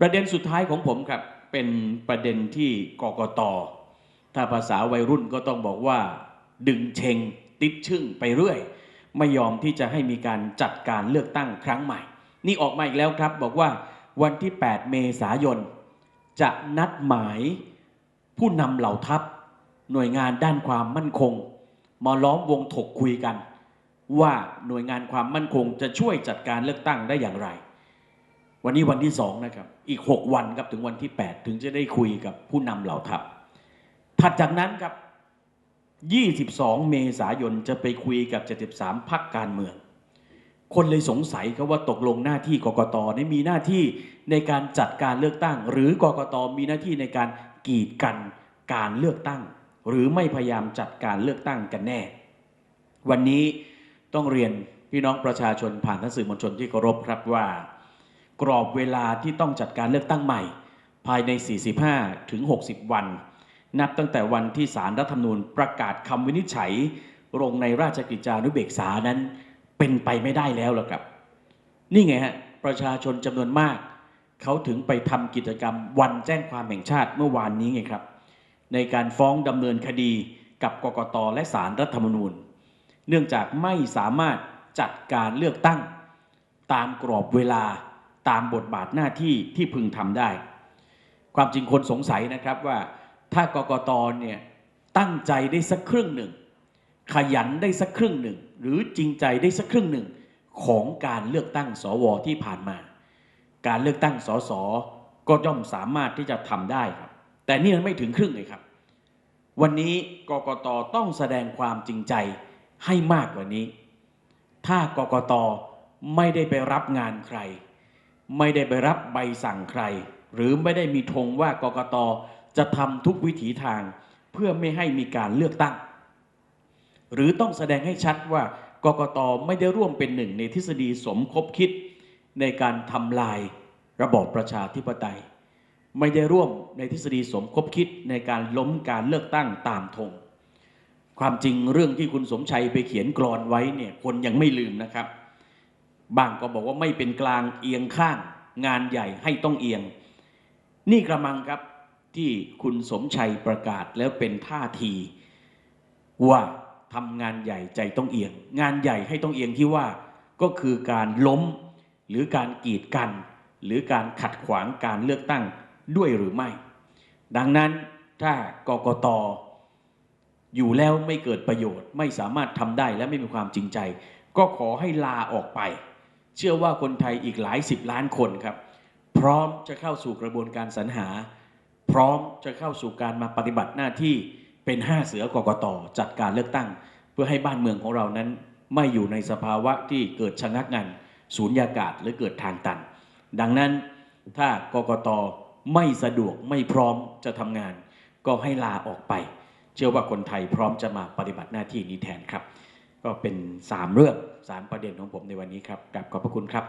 ประเด็นสุดท้ายของผมครับ เป็นประเด็นที่กกตถ้าภาษาวัยรุ่นก็ต้องบอกว่า ดึงเชงติดชึ่งไปเรื่อย ไม่ยอมที่จะให้มีการจัดการเลือกตั้งครั้งใหม่ นี่ออกมาอีกแล้วครับ บอกว่าวันที่ 8 เมษายน จะนัดหมายผู้นำเหล่าทัพ หน่วยงานด้านความมั่นคง มาล้อมวงถกคุยกัน ว่าหน่วยงานความมั่นคงจะช่วยจัดการเลือกตั้งได้อย่างไร วันนี้วันที่สองนะครับ อีก 6 วันครับถึงวันที่ 8 ถึงจะได้คุยกับผู้นำเหล่าทัพ ถัดจากนั้นครับ 22 เมษายนจะไปคุยกับ 73พักการเมือง คนเลยสงสัยครับว่าตกลงหน้าที่กกตนี่มีหน้าที่ในการจัดการเลือกตั้ง หรือกกตมีหน้าที่ในการกีดกันการเลือกตั้ง หรือไม่พยายามจัดการเลือกตั้งกันแน่ วันนี้ต้องเรียนพี่น้องประชาชนผ่านทางสื่อมวลชนที่เคารพครับว่า กรอบเวลาที่ต้องจัดการเลือกตั้งใหม่ ภายใน 45 ถึง 60 วัน นับตั้งแต่วันที่สารรัฐธรรมนูญประกาศคำวินิจฉัยลงในราชกิจจานุเบกษานั้น เป็นไปไม่ได้แล้วล่ะครับ นี่ไงฮะ ประชาชนจำนวนมาก เขาถึงไปทำกิจกรรมวันแจ้งความแห่งชาติเมื่อวานนี้ไงครับ ในการฟ้องดำเนินคดีกับกกตและสารรัฐธรรมนูญ เนื่องจากไม่สามารถจัดการเลือกตั้ง ตามกรอบเวลา ตามบทบาทหน้าที่ที่พึงทำได้ ความจริงคนสงสัยนะครับว่าถ้ากกตเนี่ยตั้งใจได้สักครึ่งหนึ่ง ขยันได้สักครึ่งหนึ่ง หรือจริงใจได้สักครึ่งหนึ่งของการเลือกตั้งสวที่ผ่านมา การเลือกตั้งสสก็ย่อมสามารถที่จะทำได้ครับ แต่นี่มันไม่ถึงครึ่งเลยครับ วันนี้กกตต้องแสดงความจริงใจให้มากกว่านี้ ถ้ากกตไม่ได้ไปรับงานใคร ไม่ได้ไปรับใบสั่งใคร หรือไม่ได้มีธงว่ากกตจะทำทุกวิถีทาง เพื่อไม่ให้มีการเลือกตั้ง หรือต้องแสดงให้ชัดว่ากกตไม่ได้ร่วมเป็นหนึ่งในทฤษฎีสมคบคิด ในการทำลายระบอบประชาธิปไตย ไม่ได้ร่วมในทฤษฎีสมคบคิดในการล้มการเลือกตั้งตามธงความจริงเรื่องที่คุณสมชัยไปเขียนกรอนไว้เนี่ยคนยังไม่ลืมนะครับ บางก็บอกว่าไม่เป็นกลางเอียงข้าง งานใหญ่ให้ต้องเอียง นี่กระมังครับที่คุณสมชัยประกาศแล้วเป็นท่าที ว่าทำงานใหญ่ใจต้องเอียง งานใหญ่ให้ต้องเอียงที่ว่าก็คือการล้มหรือการกีดกัน หรือการขัดขวางการเลือกตั้งด้วยหรือไม่ ดังนั้นถ้ากกตอยู่แล้วไม่เกิดประโยชน์ ไม่สามารถทำได้และไม่มีความจริงใจ ก็ขอให้ลาออกไป เชื่อว่าคนไทยอีกหลายสิบล้านคนครับ พร้อมจะเข้าสู่กระบวนการสรรหา พร้อมจะเข้าสู่การมาปฏิบัติหน้าที่เป็นห้าเสือกกตจัดการเลือกตั้ง เพื่อให้บ้านเมืองของเรานั้น ไม่อยู่ในสภาวะที่เกิดชะงักงันสูญญากาศหรือเกิดทางตัน ดังนั้นถ้ากกตไม่สะดวกไม่พร้อมจะทำงาน ก็ให้ลาออกไป เชื่อว่าคนไทยพร้อมจะมาปฏิบัติหน้าที่นี้แทนครับ ก็เป็น3เรื่อง3ประเด็นของผมในวันนี้ครับกลับขอบพระคุณครับ